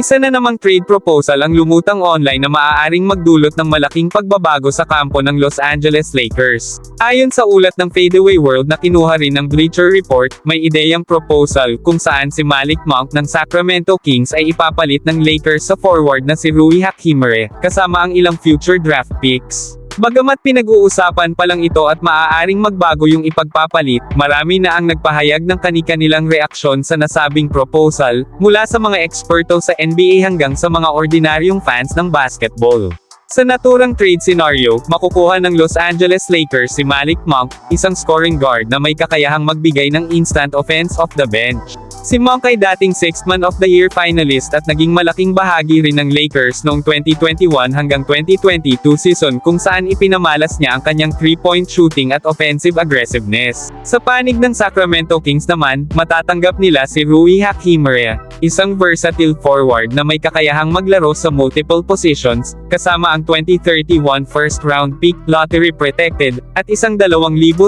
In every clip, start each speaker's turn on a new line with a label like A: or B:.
A: Isa na namang trade proposal ang lumutang online na maaaring magdulot ng malaking pagbabago sa kampo ng Los Angeles Lakers. Ayon sa ulat ng Fadeaway World na kinuha rin ng Bleacher Report, may ideyang proposal kung saan si Malik Monk ng Sacramento Kings ay ipapalit ng Lakers sa forward na si Rui Hachimere, kasama ang ilang future draft picks. Bagamat pinag-uusapan pa lang ito at maaaring magbago yung ipagpapalit, marami na ang nagpahayag ng kani-kanilang reaksyon sa nasabing proposal, mula sa mga eksperto sa NBA hanggang sa mga ordinaryong fans ng basketball. Sa naturang trade scenario, makukuha ng Los Angeles Lakers si Malik Monk, isang scoring guard na may kakayahang magbigay ng instant offense off the bench. Si Monk ay dating Sixth Man of the Year finalist at naging malaking bahagi rin ng Lakers noong 2021 hanggang 2022 season kung saan ipinamalas niya ang kanyang three-point shooting at offensive aggressiveness. Sa panig ng Sacramento Kings naman, matatanggap nila si Rui Hachimere, isang versatile forward na may kakayahang maglaro sa multiple positions, kasama ang 2031 first round pick, lottery protected, at isang 2032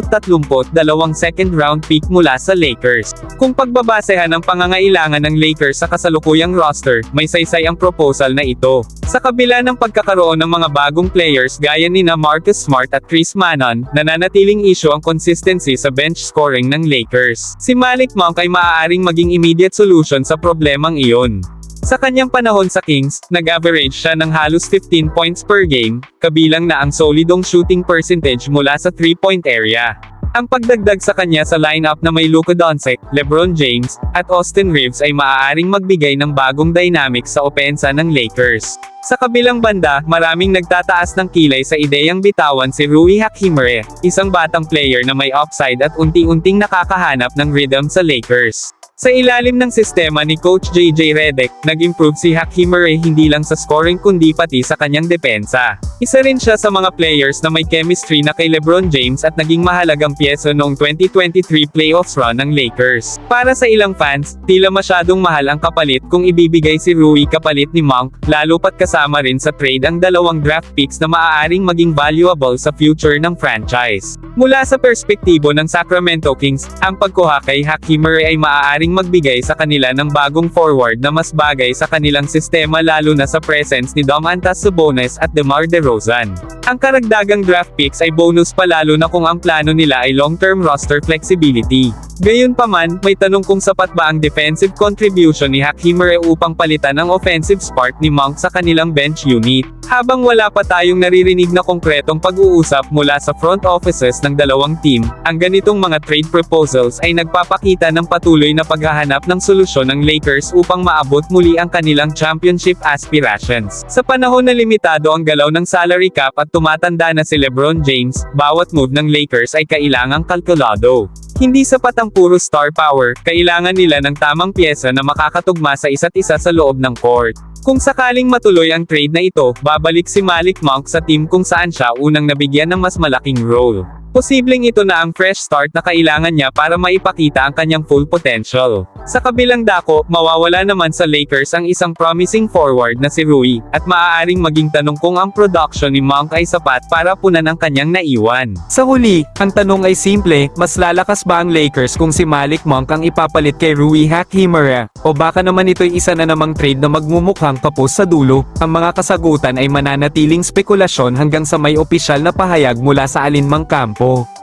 A: second round pick mula sa Lakers. Kung pagbabasehan ang pangangailangan ng Lakers sa kasalukuyang roster, may saysay ang proposal na ito. Sa kabila ng pagkakaroon ng mga bagong players gaya ni na Marcus Smart at Chris Manon, nananatiling issue ang consistency sa bench scoring ng Lakers. Si Malik Monk ay maaaring maging immediate solution sa problemang iyon. Sa kanyang panahon sa Kings, nag-average siya ng halos 15 points per game, kabilang na ang solidong shooting percentage mula sa 3-point area. Ang pagdagdag sa kanya sa lineup na may Luka Doncic, LeBron James, at Austin Reeves ay maaaring magbigay ng bagong dynamic sa opensa ng Lakers. Sa kabilang banda, maraming nagtataas ng kilay sa ideyang bitawan si Rui Hachimere, isang batang player na may upside at unti-unting nakakahanap ng rhythm sa Lakers. Sa ilalim ng sistema ni Coach JJ Redick, nag-improve si Hachimere hindi lang sa scoring kundi pati sa kanyang depensa. Isa rin siya sa mga players na may chemistry na kay LeBron James at naging mahalagang piyesa noong 2023 playoffs run ng Lakers. Para sa ilang fans, tila masyadong mahal ang kapalit kung ibibigay si Rui kapalit ni Monk, lalo pat kasama rin sa trade ang dalawang draft picks na maaaring maging valuable sa future ng franchise. Mula sa perspektibo ng Sacramento Kings, ang pagkuha kay Hachimere ay maaaring magbigay sa kanila ng bagong forward na mas bagay sa kanilang sistema lalo na sa presence ni Domantas Sabonis at DeMar DeRozan. Ang karagdagang draft picks ay bonus pa lalo na kung ang plano nila ay long-term roster flexibility. Gayunpaman, may tanong kung sapat ba ang defensive contribution ni Hachimere upang palitan ang offensive spark ni Monk sa kanilang bench unit. Habang wala pa tayong naririnig na konkretong pag-uusap mula sa front offices ng dalawang team, ang ganitong mga trade proposals ay nagpapakita ng patuloy na paghahanap ng solusyon ng Lakers upang maabot muli ang kanilang championship aspirations. Sa panahon na limitado ang galaw ng salary cap at tumatanda na si LeBron James, bawat move ng Lakers ay kailangang kalkulado. Hindi sapat ang puro star power, kailangan nila ng tamang pyesa na makakatugma sa isa't isa sa loob ng court. Kung sakaling matuloy ang trade na ito, babalik si Malik Monk sa team kung saan siya unang nabigyan ng mas malaking role. Posibleng ito na ang fresh start na kailangan niya para maipakita ang kanyang full potential. Sa kabilang dako, mawawala naman sa Lakers ang isang promising forward na si Rui, at maaaring maging tanong kung ang production ni Monk ay sapat para punan ang kanyang naiwan. Sa huli, ang tanong ay simple, mas lalakas ba ang Lakers kung si Malik Monk ang ipapalit kay Rui Hachimere? O baka naman ito'y isa na namang trade na magmumukhang kapos sa dulo? Ang mga kasagutan ay mananatiling spekulasyon hanggang sa may opisyal na pahayag mula sa alinmang kampo.